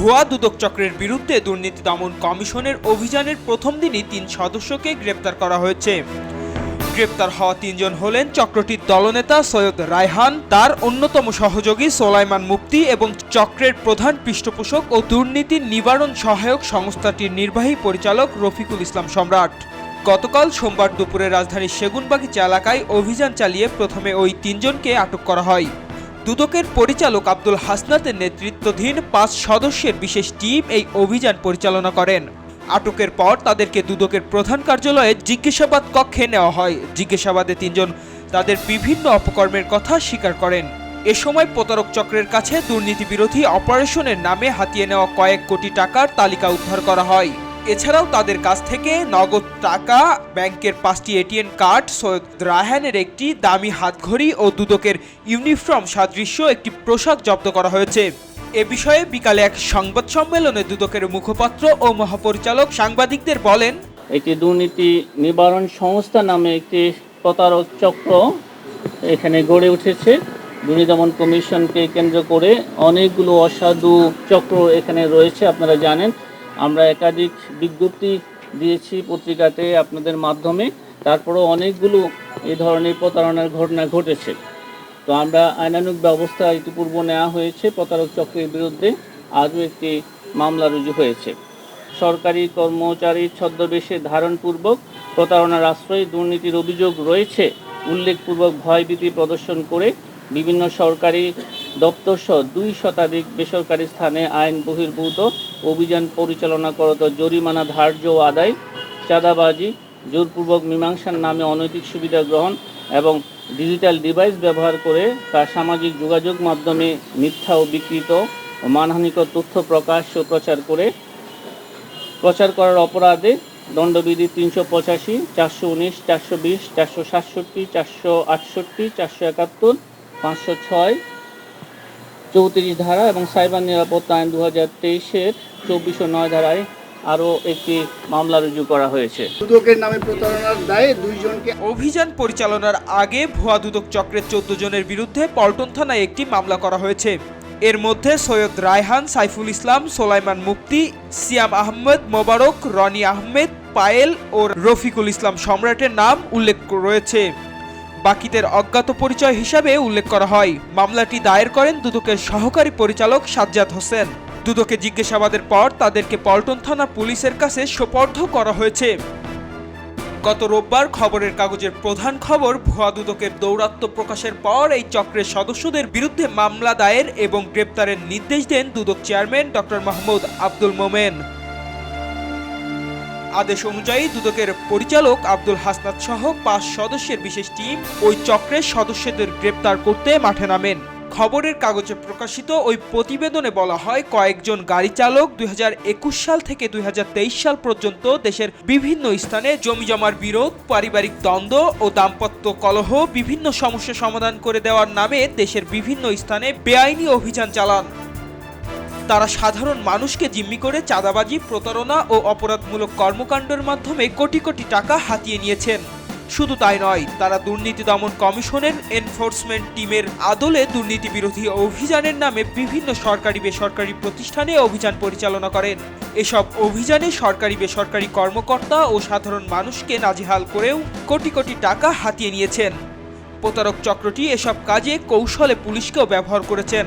ভুয়া দুদক চক্রের বিরুদ্ধে দুর্নীতি দমন কমিশনের অভিযানের প্রথম দিনই তিন সদস্যকে গ্রেপ্তার করা হয়েছে। গ্রেপ্তার হওয়া তিনজন হলেন চক্রটির দলনেতা সৈয়দ রায়হান, তার অন্যতম সহযোগী সোলাইমান মুফতি এবং চক্রের প্রধান পৃষ্ঠপোষক ও দুর্নীতি নিবারণ সহায়ক সংস্থাটির নির্বাহী পরিচালক রফিকুল ইসলাম সম্রাট। গতকাল সোমবার দুপুরে রাজধানীর সেগুনবাগিচা এলাকায় অভিযান চালিয়ে প্রথমে ওই তিনজনকে আটক করা হয়। দুদকের পরিচালক আব্দুল হাসনাতের নেতৃত্বাধীন পাঁচ সদস্যের বিশেষ টিম এই অভিযান পরিচালনা করেন। আটকের পর তাদেরকে দুদকের প্রধান কার্যালয়ে জিজ্ঞাসাবাদ কক্ষে নেওয়া হয়। জিজ্ঞাসাবাদে তিনজন তাদের বিভিন্ন অপকর্মের কথা স্বীকার করেন। এ সময় প্রতারক চক্রের কাছে দুর্নীতি বিরোধী অপারেশনের নামে হাতিয়ে নেওয়া কয়েক কোটি টাকার তালিকা উদ্ধার করা হয়। এছাড়াও তাদের কাছ থেকে নগদ টাকা, ব্যাংকের পাঁচটি এটিএম কার্ড, সৈয়দ রায়হানের একটি দামি হাতঘড়ি ও দুদকের ইউনিফর্ম সাদৃশ্য একটি পোশাক জব্দ করা হয়েছে। এ বিষয়ে বিকালে এক সংবাদ সম্মেলনে দুদকের মুখপাত্র ও মহাপরিচালক সাংবাদিকদের বলেন, একটি দুর্নীতি নিবারণ সংস্থা নামে একটি প্রতারক চক্র এখানে গড়ে উঠেছে। দুর্নীতি দমন কমিশনকে কেন্দ্র করে অনেকগুলো অসাধু চক্র এখানে রয়েছে, আপনারা জানেন। আমরা একাধিক বিজ্ঞপ্তি দিয়েছি পত্রিকাতে আপনাদের মাধ্যমে। তারপরেও অনেকগুলো এই ধরনের প্রতারণার ঘটনা ঘটেছে। তো আমরা আইনানুগ ব্যবস্থা ইতিপূর্ব নেওয়া হয়েছে প্রতারক চক্রের বিরুদ্ধে। আজও একটি মামলা রুজু হয়েছে। সরকারি কর্মচারী ছদ্মবেশে ধারণপূর্বক প্রতারণার আশ্রয়ে দুর্নীতির অভিযোগ রয়েছে। উল্লেখপূর্বক ভয়ভীতি প্রদর্শন করে বিভিন্ন সরকারি দপ্তর সহ দুই শতাধিক বেসরকারি স্থানে আইন বহির্ভূত অভিযান পরিচালনা করত জরিমানা ধার্য আদায়, চাঁদাবাজি, জোরপূর্বক মীমাংসার নামে অনৈতিক সুবিধা গ্রহণ এবং ডিজিটাল ডিভাইস ব্যবহার করে তা সামাজিক যোগাযোগ মাধ্যমে মিথ্যা ও বিকৃত মানহানিকর তথ্য প্রকাশ ও প্রচার করে, প্রচার করার অপরাধে দণ্ডবিধি তিনশো পঁচাশি, চারশো উনিশ, চারশো বিশ, চারশো সাতষট্টি, চারশো আটষট্টি, চারশো একাত্তর, পাঁচশো ছয় চৌত্রিশ ধারা এবং সাইবার নিরাপত্তা আইন দু হাজার তেইশের চব্বিশশো নয় ধারায় আরও একটি মামলা রুজু করা হয়েছে। দুদকের নামে প্রতারণার দায়ে দুইজনকে অভিযান পরিচালনার আগে ভুয়া দুদক চক্রের চোদ্দ জনের বিরুদ্ধে পল্টন থানায় একটি মামলা করা হয়েছে। এর মধ্যে সৈয়দ রায়হান সাইফুল ইসলাম সোলাইমান মুক্তি সিয়াম আহমেদ মোবারক রনি আহমেদ পায়েল ও রফিকুল ইসলাম সম্রাটের নাম উল্লেখ রয়েছে। বাকিদের অজ্ঞাত পরিচয় হিসাবে উল্লেখ করা হয়। মামলাটি দায়ের করেন দুদকের সহকারী পরিচালক সাজ্জাদ হোসেন। দুদকে জিজ্ঞাসাবাদের পর তাদেরকে পল্টন থানা পুলিশের কাছে সোপর্দ করা হয়েছে। গত রোববার খবরের কাগজের প্রধান খবর, ভুয়া দুদকের দৌরাত্ম্য প্রকাশের পর এই চক্রের সদস্যদের বিরুদ্ধে মামলা দায়ের এবং গ্রেপ্তারের নির্দেশ দেন দুদক চেয়ারম্যান ডক্টর মাহমুদ আব্দুল মোমেন। আদেশ অনুযায়ী দুদকের পরিচালক আব্দুল হাসনাত সহ পাঁচ সদস্যের বিশেষ টিম ওই চক্রের সদস্যদের গ্রেপ্তার করতে মাঠে নামেন। খবরের কাগজে প্রকাশিত ওই প্রতিবেদনে বলা হয়, কয়েকজন গাড়ি চালক দুই হাজার একুশ সাল থেকে দুই হাজার তেইশ সাল পর্যন্ত দেশের বিভিন্ন স্থানে জমি জমার বিরোধ, পারিবারিক দ্বন্দ্ব ও দাম্পত্য কলহ বিভিন্ন সমস্যা সমাধান করে দেওয়ার নামে দেশের বিভিন্ন স্থানে বেআইনি অভিযান চালান। তারা সাধারণ মানুষকে জিম্মি করে চাঁদাবাজি, প্রতারণা ও অপরাধমূলক কর্মকাণ্ডের মাধ্যমে কোটি কোটি টাকা হাতিয়ে নিয়েছেন। শুধু তাই নয়, তারা দুর্নীতি দমন কমিশনের এনফোর্সমেন্ট টিমের আদলে দুর্নীতি বিরোধী অভিযানের নামে বিভিন্ন সরকারি বেসরকারি প্রতিষ্ঠানে অভিযান পরিচালনা করেন। এসব অভিযানে সরকারি বেসরকারি কর্মকর্তা ও সাধারণ মানুষকে নাজেহাল করেও কোটি কোটি টাকা হাতিয়ে নিয়েছেন। প্রতারক চক্রটি এসব কাজে কৌশলে পুলিশকেও ব্যবহার করেছেন।